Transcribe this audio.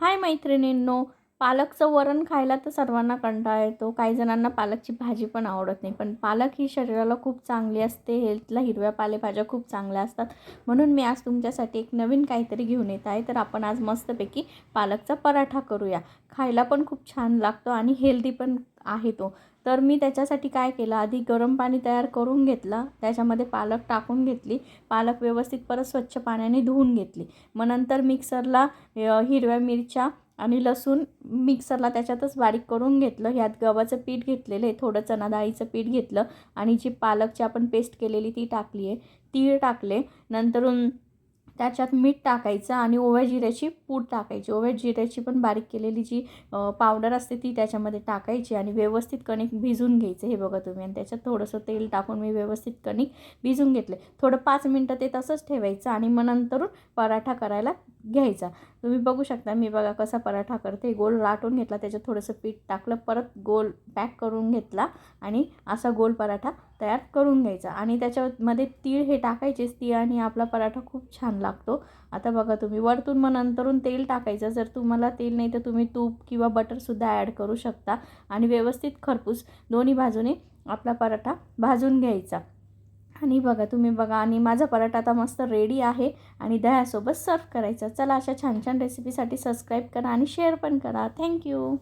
हाय मैत्रिणींनो पालकचं वरण खायला तर सर्वांना कंटाळा येतो. काही जणांना पालकची भाजी पण आवडत नाही. पण पालक ही शरीराला खूप चांगली असते. हेल्थला हिरव्या पालेभाज्या खूप चांगल्या असतात. म्हणून मी आज तुमच्यासाठी एक नवीन काहीतरी घेऊन येत आहे. तर आपण आज मस्तपैकी पालकचा पराठा करूया. खायला पण खूप छान लागतो आणि हेल्दी पण आहे तो. तर मी त्याच्यासाठी काय केलं? आधी गरम पाणी तयार करून घेतलं. त्याच्यामध्ये पालक टाकून घेतली. पालक व्यवस्थित परत स्वच्छ पाण्याने धुवून घेतली. मग नंतर मिक्सरला हिरव्या मिरच्या आणि लसूण मिक्सरला त्याच्यातच बारीक करून घेतलं. ह्यात गव्हाचं पीठ घेतलेलं आहे थोडं चणा डाळीचं पीठ घेतलं आणि जी पालकची आपण पेस्ट केलेली ती टाकली आहे. तीळ टाकले. नंतरून त्याच्यात मीठ टाकायचं आणि ओव्या जिऱ्याची पूड टाकायची. ओव्या जिऱ्याची पण बारीक केलेली जी पावडर असते ती त्याच्यामध्ये टाकायची आणि व्यवस्थित कणिक भिजून घ्यायचं हे बघा तुम्ही. आणि त्याच्यात थोडंसं तेल टाकून मी व्यवस्थित कणिक भिजून घेतले. थोडं पाच मिनटं ते तसंच ठेवायचं आणि मग नंतरून पराठा करायला घ्यायचा. तुम्ही बघू शकता मी बघा कसा पराठा करते. गोल लाटून घेतला त्याच्यात थोडंसं पीठ टाकलं परत गोल पॅक करून घेतला आणि असा गोल पराठा तयार करून घ्यायचा. आणि त्याच्यामध्ये तीळ हे टाकायचेच तीळ आणि आपला पराठा खूप छान लागतो. आता बघा तुम्ही वरतून मग नंतरून तेल टाकायचं. जर तुम्हाला तेल नाही तर तुम्ही तूप किंवा बटरसुद्धा ॲड करू शकता. आणि व्यवस्थित खरपूस दोन्ही बाजूने आपला पराठा भाजून घ्यायचा. आणि बघा तुम्ही बघा आणि माझा पराठा आता मस्त रेडी आहे आणि दह्यासोबत सर्व करायचा. चला अशा छान छान रेसिपीसाठी सबस्क्राईब करा आणि शेअर पण करा. थँक्यू